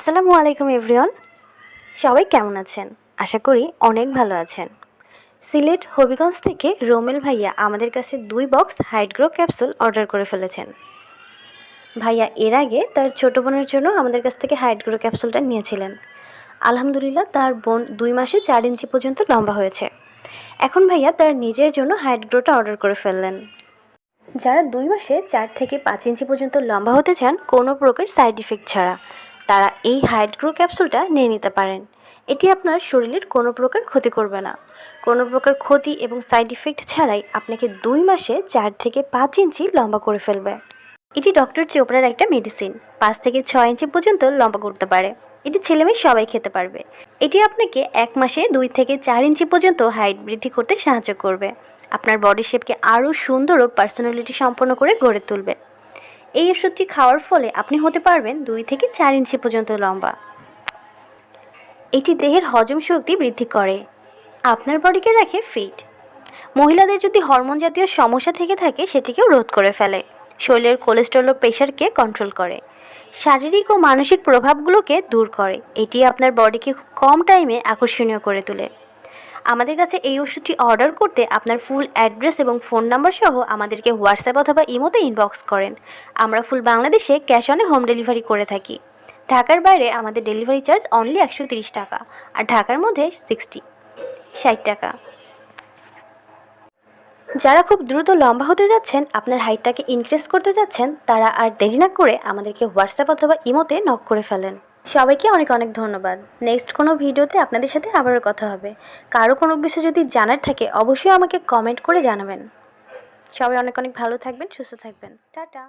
আসসালামু আলাইকুম, এভরিওয়ান। সবাই কেমন আছেন? আশা করি অনেক ভালো আছেন। সিলেট হবিগঞ্জ থেকে রোমেল ভাইয়া আমাদের কাছে দুই বক্স হাইড্রো ক্যাপসুল অর্ডার করে ফেলেছেন। ভাইয়া, এর আগে তার ছোটো বোনের জন্য আমাদের কাছ থেকে হাইড্রো ক্যাপসুলটা নিয়েছিলেন। আলহামদুলিল্লাহ, তার বোন দুই মাসে চার ইঞ্চি পর্যন্ত লম্বা হয়েছে। এখন ভাইয়া তার নিজের জন্য হাইড্রোটা অর্ডার করে ফেললেন। যারা দুই মাসে চার থেকে পাঁচ ইঞ্চি পর্যন্ত লম্বা হতে চান, কোনো প্রকার সাইড ইফেক্ট ছাড়া। তারা এই হাইড্রো ক্যাপসুলটা নিয়ে নিতে পারেন। এটি আপনার শরীরের কোনো প্রকার ক্ষতি করবে না। কোনো প্রকার ক্ষতি এবং সাইড ইফেক্ট ছাড়াই আপনাকে দুই মাসে চার থেকে পাঁচ ইঞ্চি লম্বা করে ফেলবে। এটি ডক্টর চোপড়ার একটা মেডিসিন। পাঁচ থেকে ছয় ইঞ্চি পর্যন্ত লম্বা করতে পারে। এটি ছেলেমেয়ে সবাই খেতে পারবে। এটি আপনাকে এক মাসে দুই থেকে চার ইঞ্চি পর্যন্ত হাইট বৃদ্ধি করতে সাহায্য করবে। আপনার বডি শেপকে আরও সুন্দর ও পার্সোনালিটি সম্পন্ন করে গড়ে তুলবে। এই ওষুধটি খাওয়ার ফলে আপনি হতে পারবেন দুই থেকে চার ইঞ্চি পর্যন্ত লম্বা। এটি দেহের হজম শক্তি বৃদ্ধি করে। আপনার বডিকে রাখে ফিট। মহিলাদের যদি হরমোন জাতীয় সমস্যা থেকে থাকে, সেটিকেও রোধ করে ফেলে। শরীরের কোলেস্ট্রল ও প্রেশারকে কন্ট্রোল করে। শারীরিক ও মানসিক প্রভাবগুলোকে দূর করে। এটি আপনার বডিকে খুব কম টাইমে আকর্ষণীয় করে তোলে। আমাদের কাছে এই ওষুধটি অর্ডার করতে আপনার ফুল অ্যাড্রেস এবং ফোন নাম্বার সহ আমাদেরকে হোয়াটসঅ্যাপ অথবা ইমোতে ইনবক্স করেন। আমরা ফুল বাংলাদেশে ক্যাশ অনে হোম ডেলিভারি করে থাকি। ঢাকার বাইরে আমাদের ডেলিভারি চার্জ অনলি একশো টাকা, আর ঢাকার মধ্যে সিক্সটি ষাট টাকা। যারা খুব দ্রুত লম্বা হতে যাচ্ছেন, আপনার হাইটটাকে ইনক্রিজ করতে যাচ্ছেন, তারা আর দেরি না করে আমাদেরকে হোয়াটসঅ্যাপ অথবা ইমোতে নক করে ফেলেন। সবাইকে অনেক অনেক ধন্যবাদ। নেক্সট কোনো ভিডিওতে আপনাদের সাথে আবারও কথা হবে। কারও কোনো কিছু যদি জানার থাকে, অবশ্যই আমাকে কমেন্ট করে জানাবেন। সবাই অনেক অনেক ভালো থাকবেন, সুস্থ থাকবেন। টাটা।